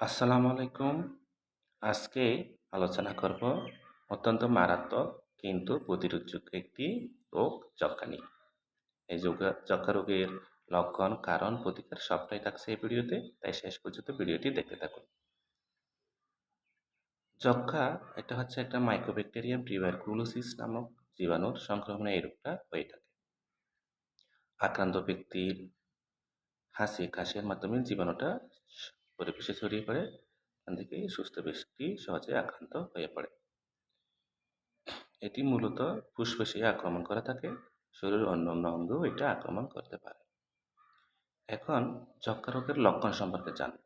আসসালামু আলাইকুম। আজকে আলোচনা করব অত্যন্ত মারাত্মক কিন্তু প্রতিরোধযোগ্য একটি রোগ যক্ষা নিয়ে। এই যক্ষা রোগের লক্ষণ, কারণ, প্রতিকার সবটাই থাকছে এই ভিডিওতে, তাই শেষ পর্যন্ত ভিডিওটি দেখতে থাকুন। যক্ষা এটা হচ্ছে একটা মাইক্রোব্যাকটেরিয়াম টিউবারকুলোসিস নামক জীবাণুর সংক্রমণে এই রোগটা হয়ে থাকে। আক্রান্ত ব্যক্তির হাসি, কাশির মাধ্যমে জীবাণুটা পরিবেশে ছড়িয়ে পড়ে, এখান থেকে সুস্থ ব্যক্তি সহজে আক্রান্ত হয়ে পড়ে। এটি মূলত ফুসফুসে আক্রমণ করা থাকে, শরীরের অন্য অন্য অঙ্গেও এটা আক্রমণ করতে পারে। এখন যক্ষা রোগের লক্ষণ সম্পর্কে জানব।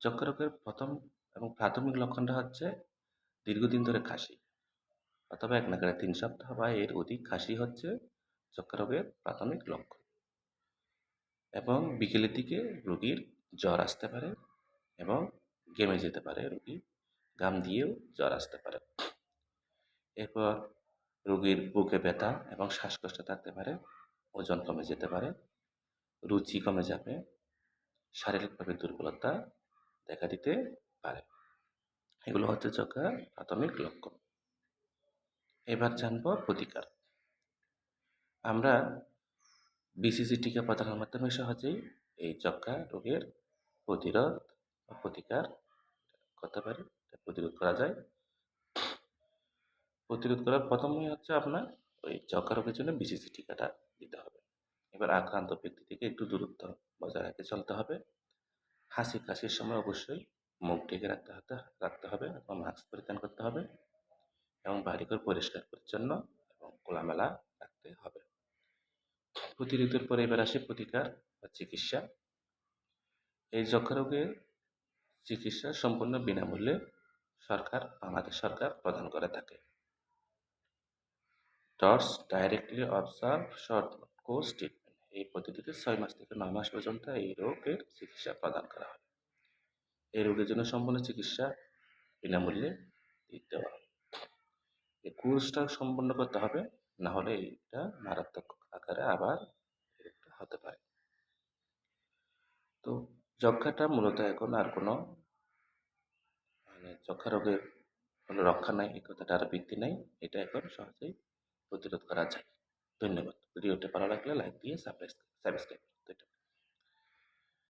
যক্ষা রোগের প্রথম এবং প্রাথমিক লক্ষণটা হচ্ছে দীর্ঘদিন ধরে কাশি অথবা এক নাগারে তিন সপ্তাহ বা এর অধিক কাশি হচ্ছে যক্ষা রোগের প্রাথমিক লক্ষণ। এবং বিকেলের দিকে রোগীর জ্বর আসতে পারে এবং গেমে যেতে পারে, রুগী ঘাম দিয়েও জ্বর আসতে পারে। এরপর রুগীর বুকে ব্যথা এবং শ্বাসকষ্ট থাকতে পারে, ওজন কমে যেতে পারে, রুচি কমে যাবে, শারীরিকভাবে দুর্বলতা দেখা দিতে পারে। এগুলো হচ্ছে যক্ষার প্রাথমিক লক্ষণ। এবার জানব প্রতিকার। আমরা বিসিসি টিকা প্রদানের মাধ্যমে সহজেই এই যক্ষা রোগের প্রতিরোধ বা প্রতিকার, করতে পারি প্রতিরোধ করা যায়। প্রতিরোধ করার প্রথমই হচ্ছে আপনার ওই যক্ষা জন্য বিসিসি টিকাটা দিতে হবে। এবার আক্রান্ত ব্যক্তি থেকে একটু দূরত্ব বজায় রাখতে চলতে হবে। হাসি কাশির সময় অবশ্যই মুখ ঢেকে রাখতে হতে, রাখতে হবে এবং মাস্ক পরিধান করতে হবে এবং বাড়িঘর পরিষ্কার পরিচ্ছন্ন এবং খোলামেলা রাখতে হবে। প্রতিরোধের পরে এবার আসে প্রতিকার বা চিকিৎসা। এই যক্ষা রোগের চিকিৎসা সম্পূর্ণ বিনামূল্যে সরকার, বাংলাদেশ সরকার প্রদান করে থাকে। DOTS directly observed short course treatment এই পদ্ধতিতে ছয় মাস থেকে নয় মাস পর্যন্ত এই রোগের চিকিৎসা প্রদান করা হয়। এই রোগের জন্য সম্পূর্ণ চিকিৎসা বিনামূল্যে দিতে দেওয়া হয়। এই কোর্সটা সম্পন্ন করতে হবে, না হলে এটা মারাত্মক আকারে আবার হতে পারে। তো যক্ষাটা মূলত এখন আর কোনো মানে যক্ষা রোগের কোনো রক্ষা নাই, এই কথাটা আর বৃদ্ধি নাই। এটা এখন সহজেই প্রতিরোধ করা যায়। ধন্যবাদ। ভিডিওটি ভালো লাগলে লাইক দিয়ে সাবস্ক্রাইব